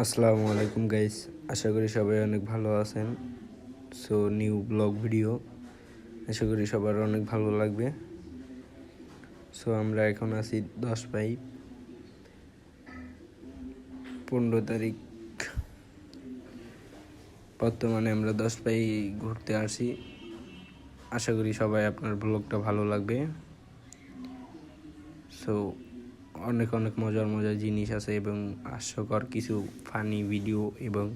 আসসালামু আলাইকুম গাইস আশা করি সবাই অনেক ভালো আছেন। সো নিউ ব্লগ ভিডিও আশা করি সবার অনেক ভালো লাগবে। সো আমরা এখন আছি দশ পাই পনেরো তারিখ। বর্তমানে আমরা দশ পাই ঘুরতে আসি। আশা করি সবাই আপনার ব্লগটা ভালো লাগবে। সো অনেক অনেক মজার মজার জিনিস আছে এবং হাস্যকর কিছু ফানি ভিডিও এবং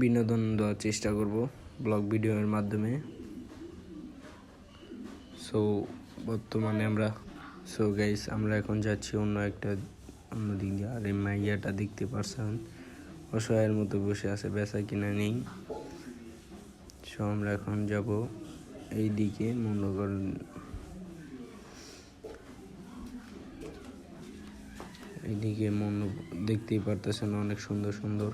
বিনোদন দেওয়ার চেষ্টা করব ব্লগ ভিডিওর মাধ্যমে। সো বর্তমানে আমরা সো গাইস আমরা এখন যাচ্ছি অন্য একটা, অন্য দিক আর এই মাইয়াটা দেখতে পারছেন? অসহায়ের মতো বসে আছে, বেচা কিনা নেই। সো আমরা এখন যাব এই দিকে মনে করেন এইদিকে মন দেখতেই পারতেছেন অনেক সুন্দর সুন্দর।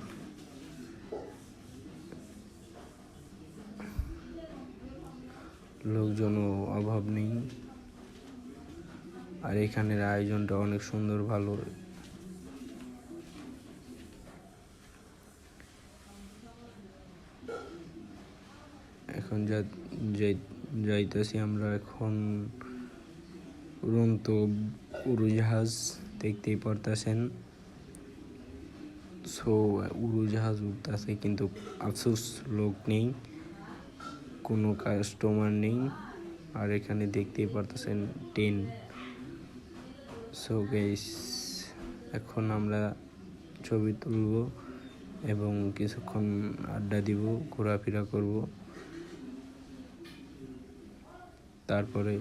লোকজনও অভাব নেই। আর এখানের আয়োজনটা অনেক সুন্দর, ভালো। এখন যা, যাই- যাইতেছি আমরা এখন উড়ন্ত উড়োজাহাজ দেখতেই পারতেছেন। সো উড়োজাহাজ উঠতেছে কিন্তু আফসোস লোক নেই, কোনো কাস্টমার নেই, আর এখানে দেখতেই পারতেছেন ট্রেন সো গাইস এখন আমরা ছবি তুলব এবং কিছুক্ষণ আড্ডা দিব, ঘোরাফেরা করব। তারপরে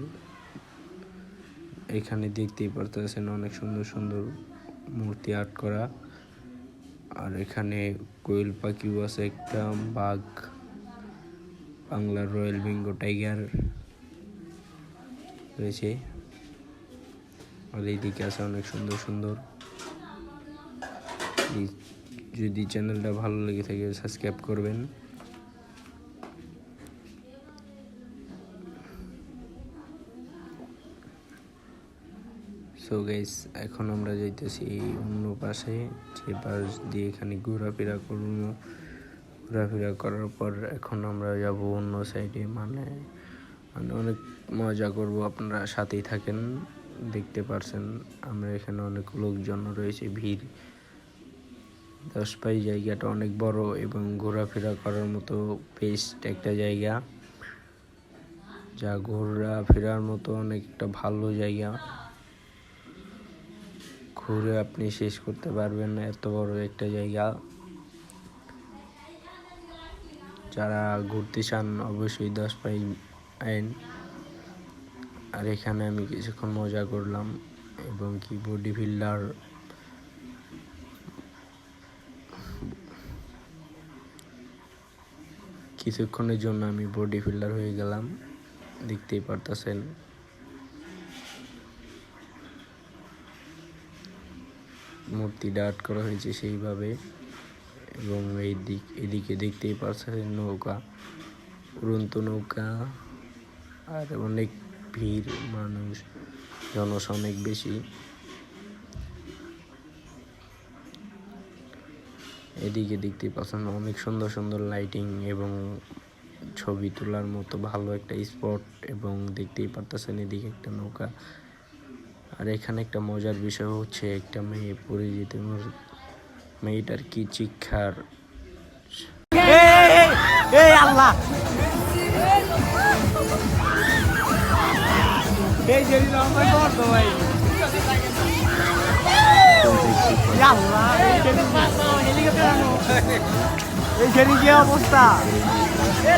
এখানে দেখতেই পারতেছেন অনেক সুন্দর সুন্দর মূর্তি আর্ট করা। আর এখানে কোয়েল পাখিও আছে একটা, বাঘ, বাংলার রয়্যাল বেঙ্গল টাইগার রয়েছে। আর এইদিকে আছে অনেক সুন্দর সুন্দর। যদি চ্যানেলটা ভালো লেগে থাকে সাবস্ক্রাইব করবেন। সো গাইস এখন আমরা যাইতেছি অন্য পাশে। যে পাশ দিয়ে এখানে ঘোরাফেরা করব। ঘোরাফেরা করার পর এখন আমরা যাব অন্য সাইডে মানে মানে অনেক মজা করব। আপনারা সাথেই থাকেন, দেখতে পারছেন। আমরা এখানে অনেক লোকজন রয়েছে, ভিড়। দশ পাই জায়গাটা অনেক বড় এবং ঘোরাফেরা করার মতো বেস্ট একটা জায়গা। যা ঘোরাফেরার মতো অনেকটা ভালো জায়গা। ঘুরে আপনি শেষ করতে পারবেন না। এত বড় একটা জায়গা। যারা ঘুরতে চান, অবশ্যই দশ পাই আইন। আর এখানে আমি কিছুক্ষণ মজা করলাম এবং কি বডি বিল্ডার কিছুক্ষণের জন্য আমি বডি ফিল্ডার হয়ে গেলাম। দেখতেই পারতেছেন। মূর্তিটা আর্ট করা হয়েছে সেইভাবে। এবং এই দিক, এদিকে দেখতেই পাচ্ছেন নৌকা, উড়ন্ত নৌকা। আর অনেক ভিড়, মানুষ জনস অনেক বেশি। এদিকে দেখতে পাচ্ছেন অনেক সুন্দর সুন্দর লাইটিং এবং ছবি তোলার মতো ভালো একটা স্পট এবং দেখতেই পারতেছেন এদিকে একটা নৌকা। আর এখানে একটা মজার বিষয় হচ্ছে একটা মেয়ে পড়ে যেতে মেয়েটার কি শিক্ষার এই আল্লাহ এই কি অবস্থা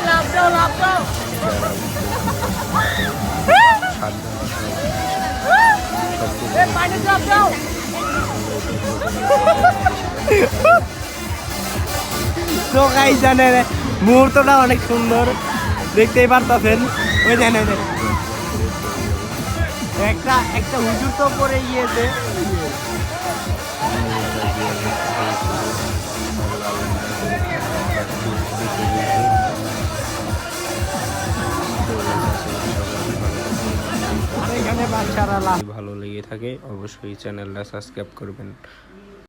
লাভ দাও লাভ দাও তো গাই জানেন মুহূর্তটা অনেক সুন্দর। দেখতেই পারতেছেন। ওই ওই একটা একটা হুজুর তো পরে গিয়েছে। এখানে বাচ্চারা লাভ ভালো লেগে থাকে অবশ্যই চ্যানেলটা সাবস্ক্রাইব করবেন।